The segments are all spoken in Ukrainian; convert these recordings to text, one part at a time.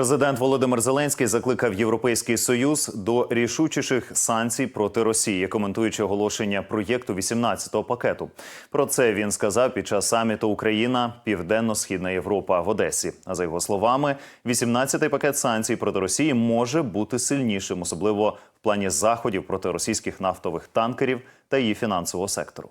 Президент Володимир Зеленський закликав Європейський Союз до рішучіших санкцій проти Росії, коментуючи оголошення проєкту 18-го пакету. Про це він сказав під час саміту Україна Південно-Східна Європа в Одесі. А за його словами, 18-й пакет санкцій проти Росії може бути сильнішим, особливо в плані заходів проти російських нафтових танкерів та її фінансового сектору.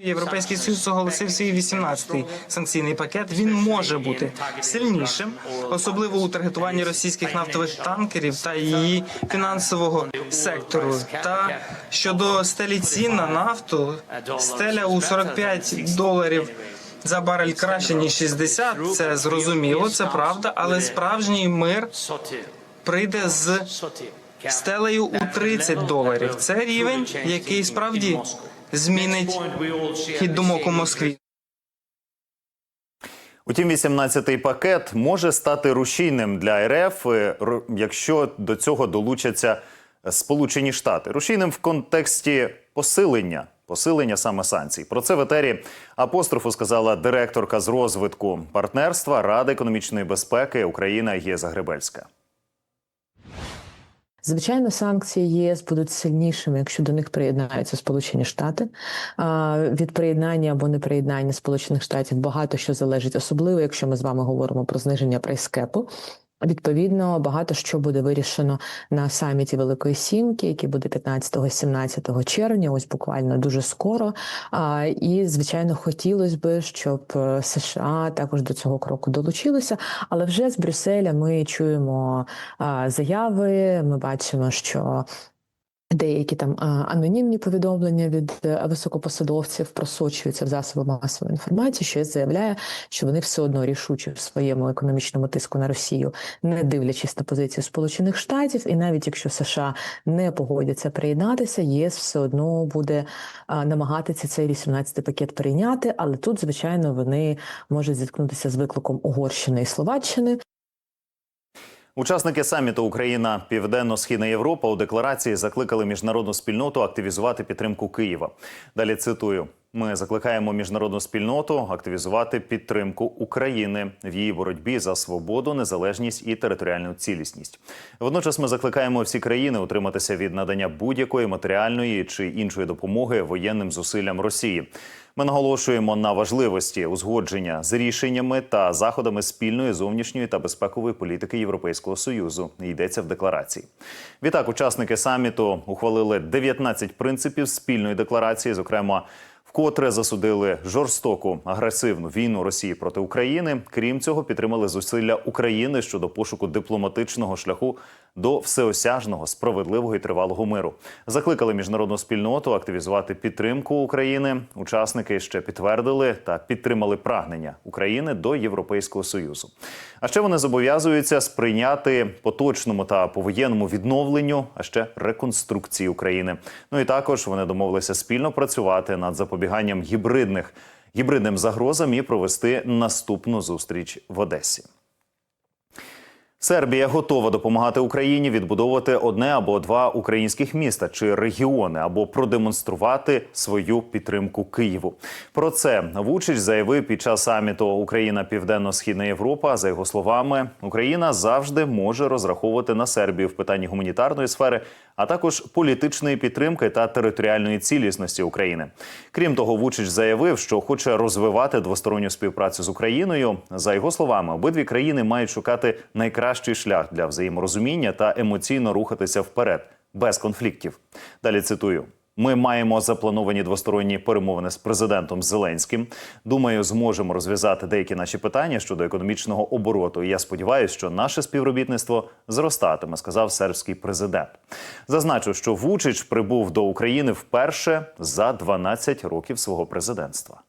Європейський Союз оголосив свій 18-й санкційний пакет. Він може бути сильнішим, особливо у таргетуванні російських нафтових танкерів та її фінансового сектору. Та щодо стелі цін на нафту, стеля у 45 доларів. За барель краще ніж 60, це зрозуміло, це правда, але справжній мир прийде з стелею у 30 доларів. Це рівень, який справді змінить хід думок у Москві. Утім, 18-й пакет може стати рушійним для РФ, е, якщо до цього долучаться Сполучені Штати. Рушійним в контексті посилення. Посилення саме санкцій. Про це в етері апострофу сказала директорка з розвитку партнерства Ради економічної безпеки Україна Є Загребельська. Звичайно, санкції ЄС будуть сильнішими, якщо до них приєднаються Сполучені Штати. Від приєднання або неприєднання Сполучених Штатів багато що залежить, особливо якщо ми з вами говоримо про зниження прайскепу. Відповідно, багато що буде вирішено на саміті Великої Сімки, який буде 15-17 червня, ось буквально дуже скоро. І звичайно, хотілося би, щоб е, США також до цього кроку долучилися. Але вже з Брюсселя ми чуємо заяви. Ми бачимо, що Деякі там анонімні повідомлення від е, високопосадовців просочуються в засоби масової інформації, що заявляє, що вони все одно рішучі в своєму економічному тиску на Росію, не дивлячись на позицію Сполучених Штатів, і навіть якщо США не погодяться приєднатися, ЄС все одно буде намагатися цей 18-й пакет прийняти. Але тут, звичайно, вони можуть зіткнутися з викликом Угорщини і Словаччини. Учасники саміту Україна Південно-Східна Європа у декларації закликали міжнародну спільноту активізувати підтримку Києва. Далі цитую: ми закликаємо міжнародну спільноту активізувати підтримку України в її боротьбі за свободу, незалежність і територіальну цілісність. Водночас ми закликаємо всі країни утриматися від надання будь-якої матеріальної чи іншої допомоги воєнним зусиллям Росії. Ми наголошуємо на важливості узгодження з рішеннями та заходами спільної зовнішньої та безпекової політики Європейського союзу. Йдеться в декларації. Відтак, учасники саміту ухвалили 19 принципів спільної декларації, зокрема. Вкотре засудили жорстоку агресивну війну Росії проти України. Крім цього, підтримали зусилля України щодо пошуку дипломатичного шляху до всеосяжного, справедливого і тривалого миру. Закликали міжнародну спільноту активізувати підтримку України. Учасники ще підтвердили та підтримали прагнення України до Європейського союзу. А ще вони зобов'язуються сприйняти поточному та повоєнному відновленню, а ще реконструкції України. Ну і також вони домовилися спільно працювати над запобіганням гібридних гібридним загрозам і провести наступну зустріч в Одесі. Сербія готова допомагати Україні відбудовувати одне або два українських міста чи регіони, або продемонструвати свою підтримку Києву. Про це Вучич заявив під час саміту Україна Південно-Східна Європа. За його словами, Україна завжди може розраховувати на Сербію в питанні гуманітарної сфери, а також політичної підтримки та територіальної цілісності України. Крім того, Вучич заявив, що хоче розвивати двосторонню співпрацю з Україною. За його словами, обидві країни мають шукати найкращий шлях для взаєморозуміння та емоційно рухатися вперед без конфліктів. Далі цитую. Ми маємо заплановані двосторонні перемовини з президентом Зеленським. Думаю, зможемо розв'язати деякі наші питання щодо економічного обороту. І я сподіваюся, що наше співробітництво зростатиме, сказав сербський президент. Зазначу, що Вучич прибув до України вперше за 12 років свого президентства.